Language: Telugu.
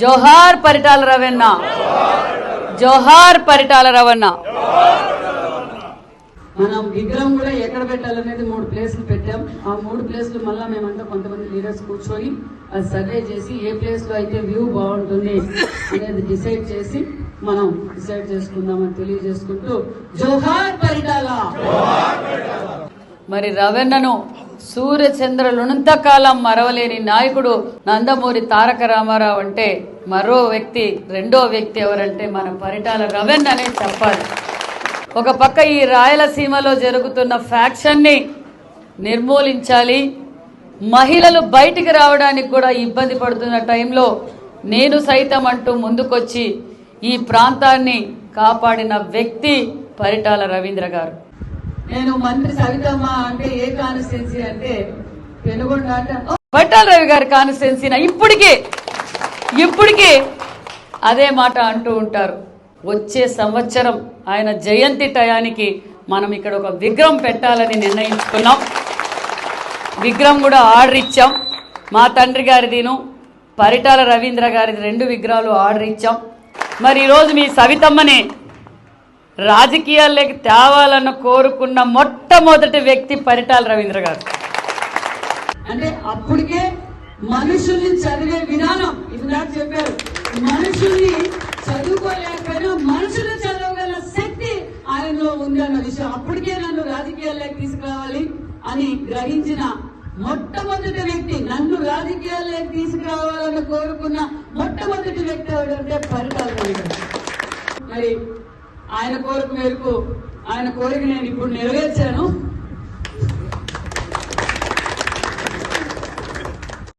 జోహార్ పరిటాల రవణ. జోహార్ పరిటాల రవణ. మనం విగ్రహం కూడా ఎక్కడ పెట్టాలనేది మూడు ప్లేసులు పెట్టాం. ఆ మూడు ప్లేసులు మళ్ళా మేమంతా కొంతమంది లీడర్స్ కూర్చొని అది సర్వే చేసి ఏ ప్లేస్లో అయితే వ్యూ బాగుంటుంది అనేది డిసైడ్ చేసి మనం డిసైడ్ చేసుకుందామని తెలియజేసుకుంటూ జోహార్ పరిటాల. మరి సూర్యచంద్రులునంత కాలం మరవలేని నాయకుడు నందమూరి తారక రామారావు అంటే మరో వ్యక్తి రెండో వ్యక్తి ఎవరంటే మన పరిటాల రవెన్ అనే చెప్పాలి. ఒక పక్క ఈ రాయలసీమలో జరుగుతున్న ఫ్యాక్షన్ని నిర్మూలించాలి. మహిళలు బయటికి రావడానికి కూడా ఇబ్బంది పడుతున్న టైంలో నేను సైతం అంటూ ముందుకొచ్చి ఈ ప్రాంతాన్ని కాపాడిన వ్యక్తి పరిటాల రవీంద్ర గారు. నేను మంత్రి సవితమ్మ అంటే ఏ కాన్స్టిట్యున్సీ అంటే పెనుగొండ అంటే పట్టాల రవి గారి కాన్స్టిట్యున్సీన ఇప్పటికే ఇప్పటికే అదే మాట అంటూ ఉంటారు. వచ్చే సంవత్సరం ఆయన జయంతి టయానికి మనం ఇక్కడ ఒక విగ్రహం పెట్టాలని నిర్ణయించుకున్నాం. విగ్రహం కూడా ఆర్డర్ ఇచ్చాం. మా తండ్రి గారిదిను పరిటాల రవీంద్ర గారిది రెండు విగ్రహాలు ఆర్డర్ ఇచ్చాం. మరి ఈరోజు మీ సవితమ్మని రాజకీయాల్లోకి తేవాలని కోరుకున్న మొట్టమొదటి వ్యక్తి పరిటాల రవీంద్ర గారు. అంటే అప్పటికే మనుషుల్ని చదివే విధానం ఇందాక చెప్పారు మనుషుల్ని చదువుకోలేకపోయినా మనుషుల్ని చదవగల శక్తి ఆయనలో ఉంది అన్న విషయం అప్పటికే నన్ను రాజకీయాల్లోకి తీసుకురావాలి అని గ్రహించిన మొట్టమొదటి వ్యక్తి నన్ను రాజకీయాల్లోకి తీసుకురావాలని కోరుకున్న మొట్టమొదటి వ్యక్తి ఎవరంటే పరిటాల రవి మరి ఆయన కోరిక మేరకు ఆయన కోరిక నేను ఇప్పుడు నెరవేర్చాను.